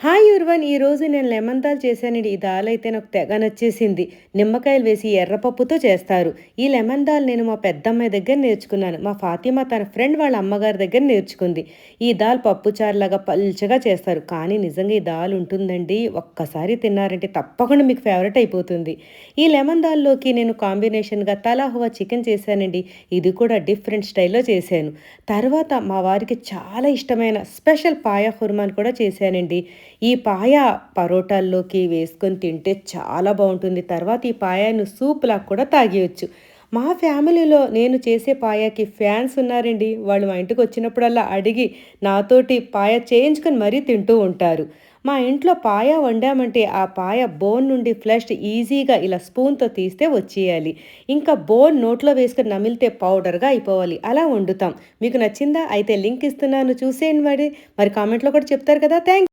Hi యుర్వన్ ఈరోజు నేను lemon dal చేశానండి ఈ దాల్ అయితే నాకు తెగ నచ్చేసింది నిమ్మకాయలు వేసి ఎర్రపప్పుతో చేస్తారు. ఈ లెమన్ దాల్ నేను మా పెద్దమ్మాయి దగ్గర నేర్చుకున్నాను. మా ఫాతిమా తన ఫ్రెండ్ వాళ్ళ అమ్మగారి దగ్గర నేర్చుకుంది. ఈ దాల్ పప్పు చారులాగా పల్చగా చేస్తారు. కానీ నిజంగా ఈ దాల్ ఉంటుందండి. ఒక్కసారి తిన్నారంటే తప్పకుండా మీకు ఫేవరెట్ అయిపోతుంది. ఈ లెమన్ దాల్లోకి నేను కాంబినేషన్గా తలాహువా చికెన్ చేశానండి. ఇది కూడా డిఫరెంట్ స్టైల్లో చేశాను. తర్వాత మా వారికి చాలా ఇష్టమైన స్పెషల్ పాయా హుర్మాన్ కూడా చేశానండి. ఈ పాయ పరోటాల్లోకి వేసుకొని తింటే చాలా బాగుంటుంది. తర్వాత ఈ పాయాను సూప్లా కూడా తాగేయచ్చు. మా ఫ్యామిలీలో నేను చేసే పాయాకి ఫ్యాన్స్ ఉన్నారండి. వాళ్ళు మా ఇంటికి వచ్చినప్పుడల్లా అడిగి నాతోటి పాయ చేయించుకొని మరీ తింటూ ఉంటారు. మా ఇంట్లో పాయ వండామంటే ఆ పాయ బోన్ నుండి ఫ్లష్ ఈజీగా ఇలా స్పూన్తో తీస్తే వచ్చేయాలి. ఇంకా బోన్ నోట్లో వేసుకుని నమిలితే పౌడర్గా అయిపోవాలి. అలా వండుతాం. మీకు నచ్చిందా? అయితే లింక్ ఇస్తున్నాను. చూసేయండి మరి. మరి కామెంట్లో కూడా చెప్తారు కదా. థ్యాంక్